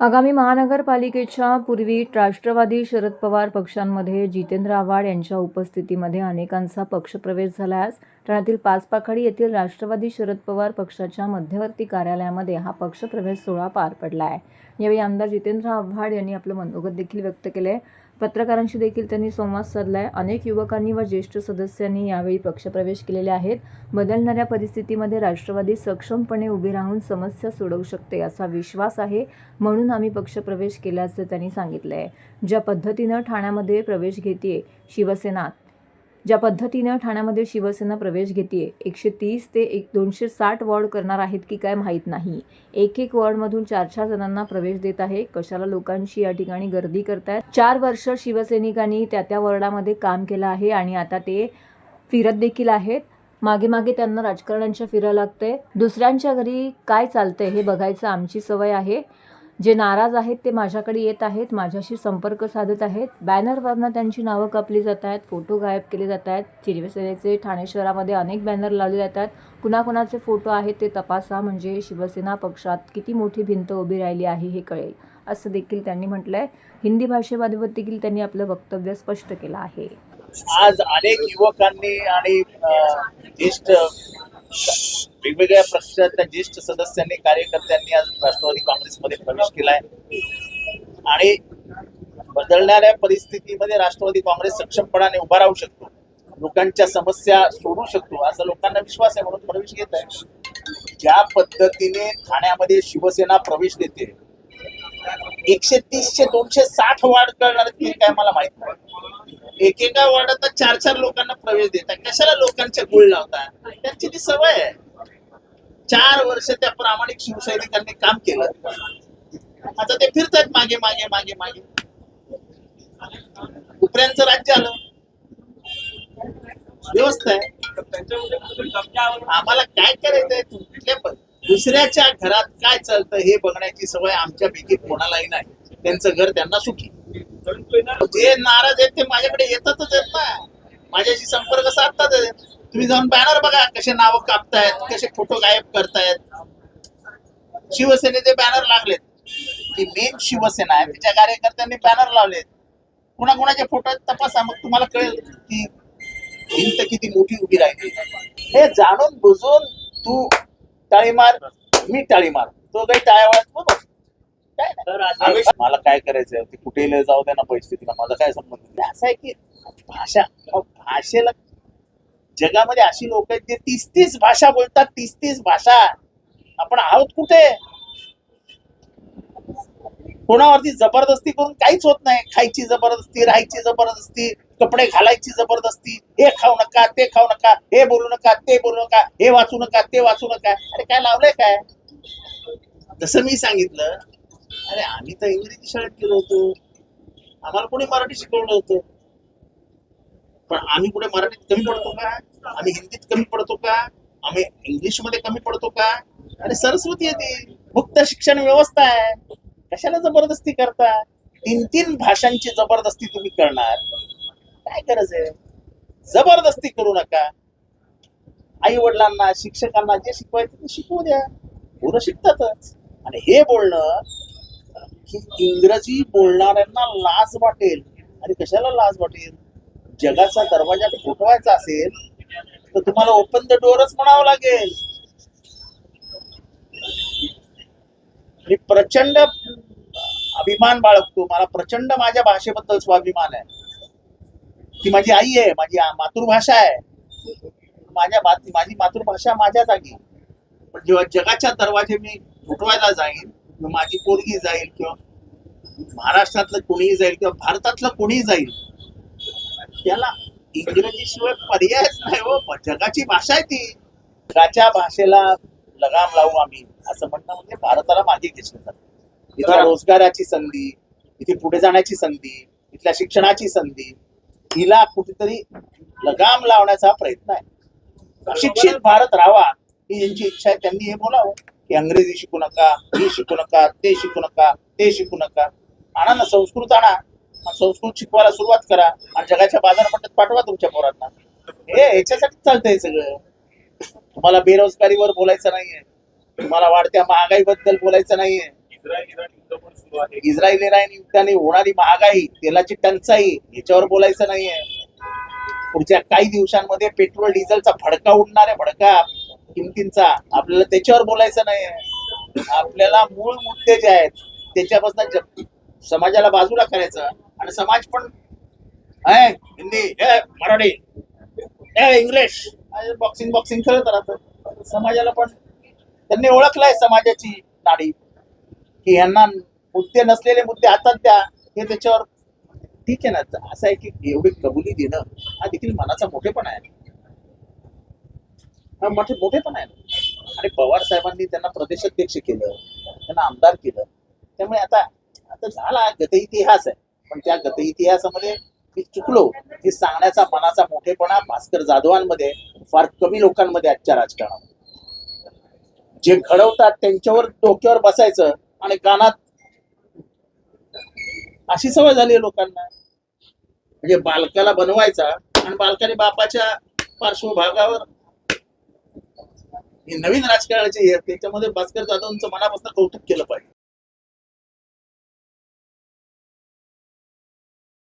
आगामी महानगरपालिकेच्या पूर्वी राष्ट्रवादी शरद पवार पक्षांमध्ये जितेंद्र आव्हाड यांच्या उपस्थितीमध्ये अनेकांचा पक्षप्रवेश झाला आहे ठाण्यातील पाचपाखाडी येथील राष्ट्रवादी शरद पवार पक्षाच्या मध्यवर्ती कार्यालयामध्ये हा पक्षप्रवेश सोहळा पार पडला आहे. यावेळी आमदार जितेंद्र आव्हाड यांनी आपलं मनोगत देखील व्यक्त केले आहे पत्रकारांशी देखील त्यांनी संवाद साधला आहे अनेक युवकांनी व ज्येष्ठ सदस्यांनी यावेळी पक्षप्रवेश केलेले आहेत. बदलणाऱ्या परिस्थितीमध्ये राष्ट्रवादी सक्षमपणे उभी राहून समस्या सोडवू शकते असा विश्वास आहे म्हणून आम्ही पक्षप्रवेश केल्याचं त्यांनी सांगितलं आहे ज्या पद्धतीनं ठाण्यामध्ये प्रवेश घेते शिवसेना ज्या पद्धतीनं ठाण्यामध्ये शिवसेना प्रवेश घेते एकशे तीस ते एक दोनशे साठ वॉर्ड करणार आहेत की काय माहीत नाही. एक एक वॉर्डमधून चार चार जणांना प्रवेश देत आहे. कशाला लोकांशी या ठिकाणी गर्दी करतायत? चार वर्ष शिवसैनिकांनी त्या त्या वॉर्डामध्ये काम केलं आहे आणि आता ते फिरत देखील आहेत. मागे मागे त्यांना राजकारण्यांच्या फिरायला लागतंय. दुसऱ्यांच्या घरी काय चालतंय हे बघायचं आमची सवय आहे. जे नाराज आहेत ते माझ्याकडे येत आहेत माझ्याशी संपर्क साधत आहेत. बॅनरवरनं त्यांची नावं कापली जात आहेत फोटो गायब केले जात आहेत. शिवसेनेचे ठाणे शहरामध्ये अनेक बॅनर लावले जातात कुणाकुणाचे फोटो आहेत ते तपासा म्हणजे शिवसेना पक्षात किती मोठी भिंत उभी राहिली आहे हे कळेल असं देखील त्यांनी म्हटलंय. हिंदी भाषेबाबत देखील त्यांनी आपलं वक्तव्य स्पष्ट केलं आहे. आज अनेक युवकांनी आणि ज्येष्ठ वेगवेगळ्या पक्षाच्या ज्येष्ठ सदस्यांनी कार्यकर्त्यांनी आज राष्ट्रवादी काँग्रेसमध्ये प्रवेश केलाय. आणि बदलणाऱ्या परिस्थितीमध्ये राष्ट्रवादी काँग्रेस सक्षमपणाने उभा राहू शकतो. लोकांच्या समस्या सोडू शकतो असा लोकांना विश्वास आहे म्हणून प्रवेश घेत आहे. ज्या पद्धतीने ठाण्यामध्ये शिवसेना प्रवेश देते एकशे तीसशे दोनशे साठ वाढ करणार काय मला माहीत नाही. एकेका वार्डात चार चार लोकांना प्रवेश देतात. कशाला लोकांच्या गुळ लावतात? त्यांची ती सवय आहे. चार वर्ष त्या प्रामाणिक शिवसैनिकांनी काम केलं. आता ते फिरतात मागे मागे मागे मागे. उपऱ्यांचं राज्य आलं. व्यवस्था आहे. आम्हाला काय करायचंय तुमच्या पण. दुसऱ्याच्या घरात काय चालतं हे बघण्याची सवय आमच्यापैकी कोणालाही नाही. त्यांचं घर त्यांना सुखी. जे नाराज आहेत ते माझ्याकडे येतातच आहेत ना. माझ्याशी संपर्क साधतात तुम्ही जाऊन बॅनर बघा कसे नावं कापतायत कसे फोटो गायब करतायत. शिवसेनेचे बॅनर लागलेत. ती मेन शिवसेना आहे. तिच्या कार्यकर्त्यांनी बॅनर लावलेत. कुणाकुणाचे फोटो तपासा मग तुम्हाला कळेल की भिंत किती मोठी उभी राहिली. हे जाणून बुजून तू टाळी मार मी टाळी मार. तो काही टाळ्या वाजतो? बघ मला काय करायचंय? ती कुठेही जाऊ दे ना परिस्थितीला माझा काय संबंध नाही. असं आहे की भाषा भाषेला जगामध्ये अशी लोक आहेत जे तीस तीस भाषा बोलतात तीस तीस भाषा. आपण आहोत कुठे? कोणावरती जबरदस्ती करून काहीच होत नाही. खायची जबरदस्ती राहायची जबरदस्ती कपडे घालायची जबरदस्ती. हे खाऊ नका ते खाऊ नका हे बोलू नका ते बोलू नका हे वाचू नका ते वाचू नका. अरे काय लावलंय काय? जसं मी सांगितलं अरे आम्ही तर इंग्रजी शाळेत गेलो होतो. आम्हाला कोणी मराठी शिकवलं होतं. पण आम्ही कुठे मराठीत कमी पडतो का? आम्ही हिंदीत कमी पडतो का? आम्ही इंग्लिशमध्ये कमी पडतो का? अरे सरस्वती आहे ती. मुक्त शिक्षण व्यवस्था आहे. कशाला जबरदस्ती करता? तीन तीन भाषांची जबरदस्ती तुम्ही करणार. काय गरज आहे? जबरदस्ती करू नका. आई वडिलांना शिक्षकांना जे शिकवायचं ते शिकवू द्या. पुरं शिकतातच. आणि हे बोलणं की इंग्रजी बोलणाऱ्यांना लाज वाटेल. आणि कशाला लाज वाटेल? जगाचा दरवाजा फुटवायचा असेल तर तुम्हाला ओपन द डोअरच म्हणावं लागेल. मी प्रचंड अभिमान बाळगतो. मला प्रचंड माझ्या भाषेबद्दल स्वाभिमान आहे. ती माझी आई आहे माझी मातृभाषा आहे. माझ्या माझी मातृभाषा माझ्या जागी. पण जेव्हा जगाच्या दरवाजे मी उठवायला जाईन किंवा माझी पोरगी जाईल किंवा महाराष्ट्रातलं कोणीही जाईल किंवा भारतातलं कोणीही जाईल. त्याला इंग्रजी शिवाय पर्यायच नाही हो. जगाची भाषा आहे ती. जगाच्या भाषेला लगाम लावू आम्ही. असं म्हणणं म्हणजे भारताला मागे घेतलं इथल्या रोजगाराची संधी इथे पुढे जाण्याची संधी इथल्या शिक्षणाची संधी हिला कुठेतरी लगाम लावण्याचा प्रयत्न आहे. अशिक्षित भारत राहावा ही यांची इच्छा आहे. त्यांनी हे बोलावं. की अंग्रेजी शिकू नका हे शिकू नका ते शिकू नका ते शिकू नका. आणा ना संस्कृत आणा संस्कृत शिकवायला सुरुवात करा आणि जगाच्या बाजारपेठेत पाठवा तुमच्या पोरांना. हे याच्यासाठी चालतंय सगळं. तुम्हाला बेरोजगारीवर बोलायचं नाहीये. तुम्हाला वाढत्या महागाईबद्दल बोलायचं नाहीये. इस्रायल इराण युद्धाने होणारी महागाई तेलाची टंचाई याच्यावर बोलायचं नाहीये. पुढच्या काही दिवसांमध्ये पेट्रोल डिझेलचा भडका उडणार आहे भडका किमतींचा. आपल्याला त्याच्यावर बोलायचं नाही आपल्याला मूळ मुद्दे जे आहेत त्याच्यापासून ज- समाजाला बाजूला करायचं. आणि समाज पण आहे हिंदी हे मराठी हे इंग्लिश बॉक्सिंग बॉक्सिंग खेळत राहतं. समाजाला पण त्यांनी ओळखलाय समाजाची नाडी. की यांना मुद्दे नसलेले मुद्दे हातात द्या हे त्याच्यावर. ठीक आहे ना असं आहे की एवढी कबुली देणं हा देखील मनाचा मोठेपणा आहे. हा मोठे पण आहे आणि पवार साहेबांनी त्यांना प्रदेशाध्यक्ष केलं त्यांना आमदार केलं. त्यामुळे आता आता झाला गत इतिहास आहे. पण त्या गत इतिहासामध्ये मी चुकलो. हे सांगण्याचा मनाचा मोठेपणा भास्कर जाधवांमध्ये फार कमी लोकांमध्ये आजच्या राजकारणात. जे घडवतात त्यांच्यावर डोक्यावर बसायचं आणि कानात अशी सवय झाली आहे लोकांना. म्हणजे बालकाला बनवायचा आणि बालकाने बापाच्या पार्श्वभागावर हे नवीन राजकारणाची त्याच्यामध्ये भास्कर जाधवांचं मनापासून कौतुक केलं पाहिजे.